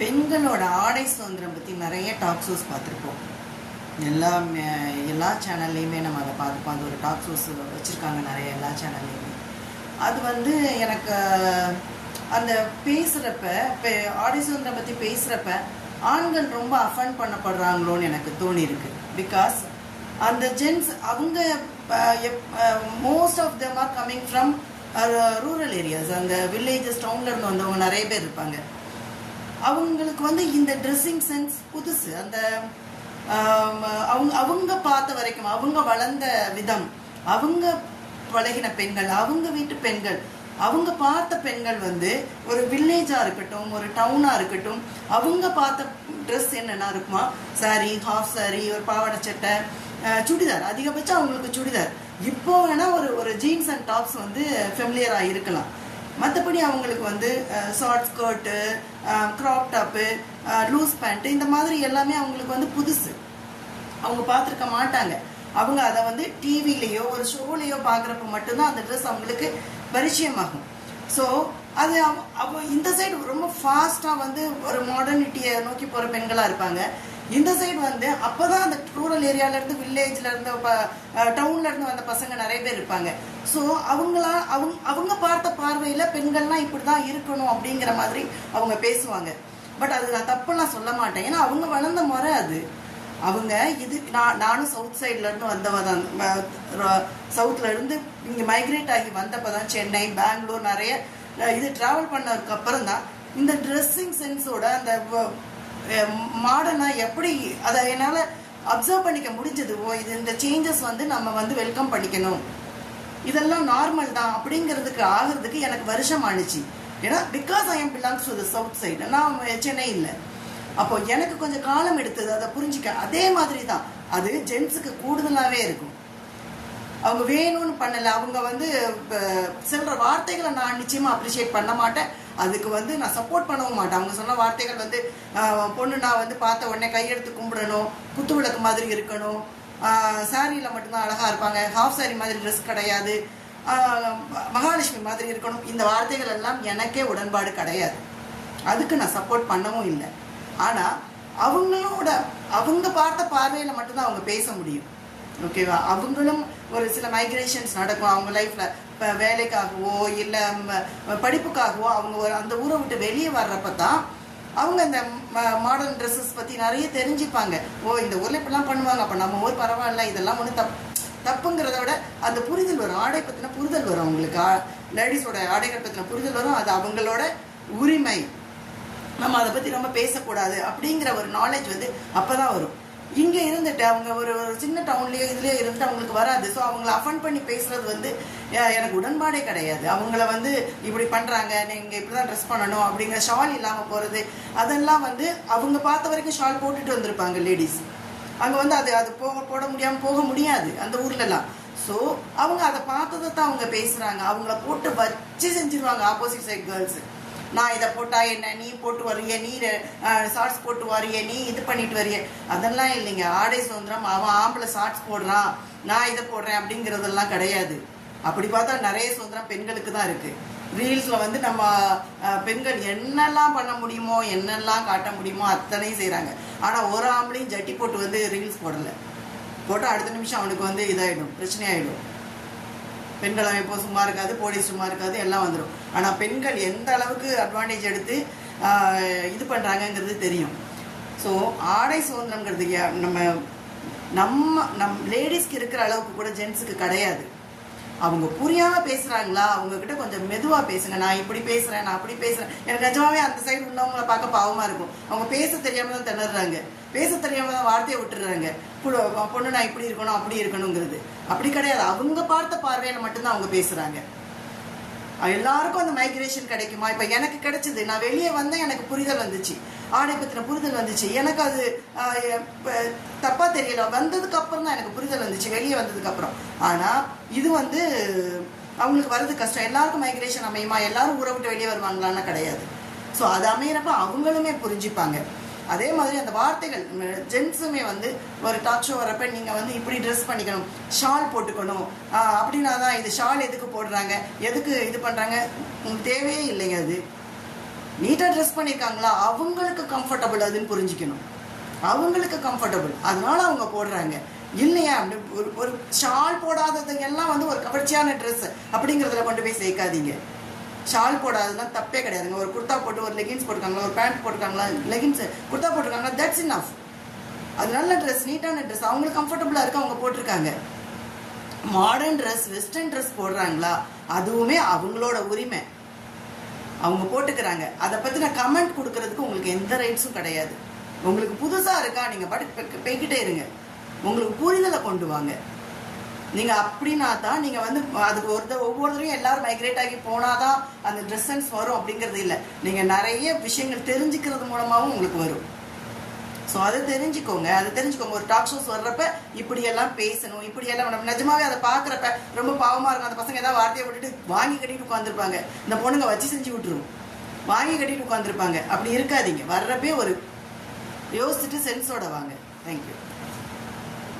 பெண்களோட ஆடை சுதந்திரம் பற்றி நிறைய டாக் ஷோஸ் பார்த்துருப்போம். எல்லா எல்லா சேனல்லையுமே நம்ம அதை பார்த்துப்போம். அது ஒரு டாக் ஷோஸ் வச்சுருக்காங்க நிறைய எல்லா சேனல்லையுமே அது வந்து எனக்கு அந்த பேசுகிறப்ப இப்போ ஆடை சுதந்திரம் பற்றி பேசுகிறப்ப ஆண்கள் ரொம்ப அஃபண்ட் பண்ணப்படுறாங்களோன்னு எனக்கு தோணியிருக்கு. பிகாஸ் அந்த ஜென்ஸ் அவங்க most of them are coming from rural areas அந்த வில்லேஜஸ் டவுன்லேருந்து வந்தவங்க நிறைய பேர் இருப்பாங்க. அவங்களுக்கு வந்து இந்த ட்ரெஸ்ஸிங் சென்ஸ் புதுசு. அந்த அவங்க அவங்க பார்த்த வரைக்கும் அவங்க வளர்ந்த விதம் அவங்க பழகின பெண்கள் அவங்க வீட்டு பெண்கள் அவங்க பார்த்த பெண்கள் வந்து ஒரு வில்லேஜாக இருக்கட்டும் ஒரு டவுனாக இருக்கட்டும் அவங்க பார்த்த ட்ரெஸ் என்னென்ன இருக்குமா? saree ஹாஃப் saree ஒரு பாவாடை சட்டை சுடிதார். அதிகபட்சம் அவங்களுக்கு சுடிதார். இப்போ வேணால் ஒரு ஒரு ஜீன்ஸ் அண்ட் டாப்ஸ் வந்து ஃபெமிலியராக இருக்கலாம். மற்றபடி அவங்களுக்கு வந்து short skirt crop top loose pant இந்த மாதிரி எல்லாமே அவங்களுக்கு வந்து புதுசு. அவங்க பார்த்துருக்க மாட்டாங்க. அவங்க அதை வந்து டிவிலேயோ ஒரு ஷோலேயோ பார்க்குறப்ப மட்டும்தான் அந்த ட்ரெஸ் அவங்களுக்கு பரிச்சயமாகும். ஸோ அது அவ- இந்த சைடு ரொம்ப ஃபாஸ்ட்டாக வந்து ஒரு மாடர்னிட்டியை நோக்கி போகிற பெண்களாக இருப்பாங்க. இந்த சைடு வந்து அப்போ தான் அந்த ரூரல் ஏரியாவிலேருந்து வில்லேஜ்லேருந்து டவுன்லேருந்து வந்த பசங்க நிறைய பேர் இருப்பாங்க. ஸோ அவங்களா அவங்க அவங்க பார்த்த பார்வையில் பெண்கள்லாம் இப்படி தான் இருக்கணும் அப்படிங்கிற மாதிரி அவங்க பேசுவாங்க. பட் அது நான் தப்புலாம் சொல்ல மாட்டேன். ஏன்னா அவங்க வளர்ந்த முறை அது. அவங்க இது நான் நானும் சவுத் சைட்லேருந்து வந்தவ தான். சவுத்துலேருந்து இங்கே மைக்ரேட் ஆகி வந்தப்ப தான் சென்னை பெங்களூர் நிறைய இது ட்ராவல் பண்ணதுக்கு அப்புறம் தான் இந்த ட்ரெஸ்ஸிங் சென்ஸோட அந்த மாடர்னா எப்படி அதை என்னால் அப்சர்வ் பண்ணிக்க முடிஞ்சது. ஓ இது இந்த சேஞ்சஸ் வந்து நம்ம வந்து வெல்கம் பண்ணிக்கணும். இதெல்லாம் நார்மல் தான் அப்படிங்கிறதுக்கு ஆகிறதுக்கு எனக்கு வருஷம் ஆணுச்சு. ஏன்னா because I am belongs to the south side நான் சென்னை இல்லை. அப்போ எனக்கு கொஞ்சம் காலம் எடுத்தது அதை புரிஞ்சிக்க. அதே மாதிரி தான். அது ஜென்ஸுக்கு கூடுதலாகவே இருக்கும். அவங்க வேணும்னு பண்ணலை. அவங்க வந்து அஹ், வார்த்தைகளை நான் நிச்சயமாக அப்ரிஷியேட் பண்ண மாட்டேன். அதுக்கு வந்து நான் சப்போர்ட் பண்ணவும் மாட்டேன். அவங்க சொன்ன வார்த்தைகள் வந்து பொண்ணு நான் வந்து பார்த்த உடனே கையெடுத்து கும்பிடணும் குத்து விளக்கு மாதிரி இருக்கணும். சாரியில் மட்டும்தான் அழகாக இருப்பாங்க. ஹாஃப் சாரி மாதிரி ட்ரெஸ் கிடையாது. மகாலட்சுமி மாதிரி இருக்கணும். இந்த வார்த்தைகள் எல்லாம் எனக்கே உடன்பாடு கிடையாது. அதுக்கு நான் சப்போர்ட் பண்ணவும் இல்லை. ஆனால் அவங்களோட அவங்க பார்த்த பார்வையில் மட்டும்தான் அவங்க பேச முடியும். ஓகேவா அவங்களும் ஒரு சில மைக்ரேஷன்ஸ் நடக்கும். அவங்க லைஃப்பில் இப்போ வேலைக்காகவோ இல்லை படிப்புக்காகவோ அவங்க ஒரு அந்த ஊரை விட்டு வெளியே வர்றப்ப தான் அவங்க இந்த மாடர்ன் ட்ரெஸ்ஸஸ் பற்றி நிறைய தெரிஞ்சுப்பாங்க. ஓ இந்த ஊரில் இப்படிலாம் பண்ணுவாங்க அப்போ நம்ம ஊர் பரவாயில்ல இதெல்லாம் ஒன்றும் தப் தப்புங்கிறத விட அந்த புரிதல் வரும். ஆடை பற்றின புரிதல் வரும் அவங்களுக்கு. லேடிஸோட ஆடைகள் பற்றின புரிதல் வரும். அது அவங்களோட உரிமை. நம்ம அதை பற்றி ரொம்ப பேசக்கூடாது அப்படிங்கிற ஒரு நாலேஜ் வந்து அப்போ தான் வரும். இங்கே இருந்துட்டு அவங்க ஒரு ஒரு சின்ன டவுன்லேயோ இதுலேயோ இருந்துட்டு அவங்களுக்கு வராது. ஸோ அவங்கள அஃபண்ட் பண்ணி பேசுறது வந்து எனக்கு உடன்பாடே கிடையாது. அவங்கள வந்து இப்படி பண்ணுறாங்க நீங்கள் இப்படி தான் ட்ரெஸ் பண்ணணும் அப்படிங்கிற ஷால் இல்லாமல் போகிறது அதெல்லாம் வந்து அவங்க பார்த்த வரைக்கும் ஷால் போட்டுட்டு வந்திருப்பாங்க லேடிஸ் அங்கே வந்து அது அது போக போட முடியாமல் போக முடியாது அந்த ஊர்லலாம். ஸோ அவங்க அதை பார்த்ததை தான் அவங்க பேசுகிறாங்க அவங்கள போட்டு வச்சு செஞ்சிருவாங்க ஆப்போசிட் சைட் கேர்ள்ஸ் நான் இதை போட்டா என்ன? நீ போட்டு வரிய நீ ஷார்ட்ஸ் போட்டு வரிய நீ இது பண்ணிட்டு வர்றிய. அதெல்லாம் இல்லைங்க. ஆடை சுதந்திரம். அவன் ஆம்பளை ஷார்ட்ஸ் போடுறான். நான் இதை போடுறேன் அப்படிங்கிறதெல்லாம் கிடையாது. அப்படி பார்த்தா நிறைய சுதந்திரம் பெண்களுக்கு தான் இருக்கு. ரீல்ஸில் வந்து நம்ம பெண்கள் என்னெல்லாம் பண்ண முடியுமோ என்னெல்லாம் காட்ட முடியுமோ அத்தனையும் செய்கிறாங்க ஆனால் ஒரு ஆம்பளையும் ஜட்டி போட்டு வந்து ரீல்ஸ் போடலை. போட்டால் அடுத்த நிமிஷம் அவனுக்கு வந்து இதாகிடும் பிரச்சனையாயிடும். பெண்கள் அமைப்பு சும்மா இருக்காது போலீஸ் சும்மா இருக்காது எல்லாம் வந்துடும் ஆனால் பெண்கள் எந்த அளவுக்கு அட்வான்டேஜ் எடுத்து இது பண்ணுறாங்கங்கிறது தெரியும். ஸோ ஆடை சுதந்திரங்கிறது நம்ம நம்ம நம் லேடிஸ்க்கு இருக்கிற அளவுக்கு கூட ஜென்ஸுக்கு கிடையாது. அவங்க புரியாம பேசுறாங்களா? அவங்க கிட்ட கொஞ்சம் மெதுவா பேசுங்க. நான் இப்படி பேசுறேன் நான் அப்படி பேசுறேன். எனக்கு நிஜமாவே அந்த சைடு உள்ளவங்களை பார்க்க பாவமா இருக்கும். அவங்க பேச தெரியாம தான் திணறாங்க. பேச தெரியாம தான் வார்த்தையை விட்டுறாங்க. பொண்ணு நான் இப்படி இருக்கணும் அப்படி இருக்கணுங்கிறது. அப்படி கிடையாது. அவங்க பார்த்த பார்வையில மட்டும்தான் அவங்க பேசுறாங்க. எல்லாருக்கும் அந்த மைக்ரேஷன் கிடைக்குமா? இப்போ எனக்கு கிடைச்சது. நான் வெளியே வந்தேன் எனக்கு புரிதல் வந்துச்சு. ஆடை பற்றின புரிதல் வந்துச்சு. எனக்கு அது தப்பாக தப்பா தெரியல. வந்ததுக்கு அப்புறம் தான் எனக்கு புரிதல் வந்துச்சு. வெளியே வந்ததுக்கு அப்புறம். ஆனா இது வந்து அவங்களுக்கு வர்றது கஷ்டம். எல்லாருக்கும் மைக்ரேஷன் அமையுமா? எல்லாரும் ஊரை விட்டு வெளியே வருவாங்களான்னு கிடையாது. ஸோ அது அமையிறப்ப அவங்களுமே புரிஞ்சுப்பாங்க. அதே மாதிரி அந்த வார்த்தைகள் ஜென்ஸுமே வந்து ஒரு டாக் ஷோ வரப்ப நீங்கள் வந்து இப்படி ட்ரெஸ் பண்ணிக்கணும் ஷால் போட்டுக்கணும் அப்படின்னா தான் இது ஷால் எதுக்கு போடுறாங்க? எதுக்கு இது பண்ணுறாங்க தேவையே இல்லைங்க அது. நீட்டாக ட்ரெஸ் பண்ணியிருக்காங்களா அவங்களுக்கு கம்ஃபர்டபுள் அதுன்னு புரிஞ்சுக்கணும். அவங்களுக்கு கம்ஃபர்டபுள் அதனால அவங்க போடுறாங்க. இல்லையா அப்படி ஒரு ஒரு ஷால் போடாததுங்கெல்லாம் வந்து ஒரு கவர்ச்சியான ட்ரெஸ் அப்படிங்கிறதுல கொண்டு போய் சேர்க்காதீங்க. ஷால் போடாததுலாம் தப்பே கிடையாதுங்க. ஒரு குர்தா போட்டு ஒரு லெகின்ஸ் போட்டுருக்காங்களா ஒரு பேண்ட் போட்டுருக்காங்களா லெகின்ஸ் குர்த்தா போட்டிருக்காங்களா தட்ஸ் இன் அது நல்ல ட்ரெஸ் நீட்டான ட்ரெஸ் அவங்களுக்கு கம்ஃபர்டபுளாக இருக்கு அவங்க போட்டிருக்காங்க. மாடர்ன் ட்ரெஸ் வெஸ்டர்ன் ட்ரெஸ் போடுறாங்களா அதுவுமே அவங்களோட உரிமை. அவங்க போட்டுக்கிறாங்க. அதை பற்றின கமெண்ட் கொடுக்கறதுக்கு உங்களுக்கு எந்த ரைட்ஸும் கிடையாது. உங்களுக்கு புதுசாக இருக்கா நீங்கள் பாட்டு போய்கிட்டே இருங்க. உங்களுக்கு புரிதலை கொண்டு வாங்க. நீங்கள் அப்படின்னா தான் நீங்கள் வந்து அதுக்கு ஒரு ஒவ்வொருத்தரையும் எல்லாரும் மைக்ரேட் ஆகி போனால் தான் அந்த ட்ரெஸ் சென்ஸ் வரும் அப்படிங்கிறது இல்லை. நீங்கள் நிறைய விஷயங்கள் தெரிஞ்சுக்கிறது மூலமாகவும் உங்களுக்கு வரும். ஸோ அதை தெரிஞ்சுக்கோங்க. அதை தெரிஞ்சுக்கோங்க. ஒரு டாக் ஷோஸ் வர்றப்ப இப்படியெல்லாம் பேசணும் இப்படியெல்லாம் நம்ம நிஜமாவே அதை பார்க்குறப்ப ரொம்ப பாவமாக இருக்கும். அந்த பசங்க ஏதாவது வார்த்தையை விட்டுட்டு வாங்கி கட்டிட்டு உட்காந்துருப்பாங்க இந்த பொண்ணுங்க வச்சு செஞ்சு விட்டுரும். வாங்கி கட்டிட்டு உட்காந்துருப்பாங்க அப்படி இருக்காதீங்க. வர்றப்பே ஒரு யோசிச்சுட்டு சென்ஸோட வாங்க. தேங்க்யூ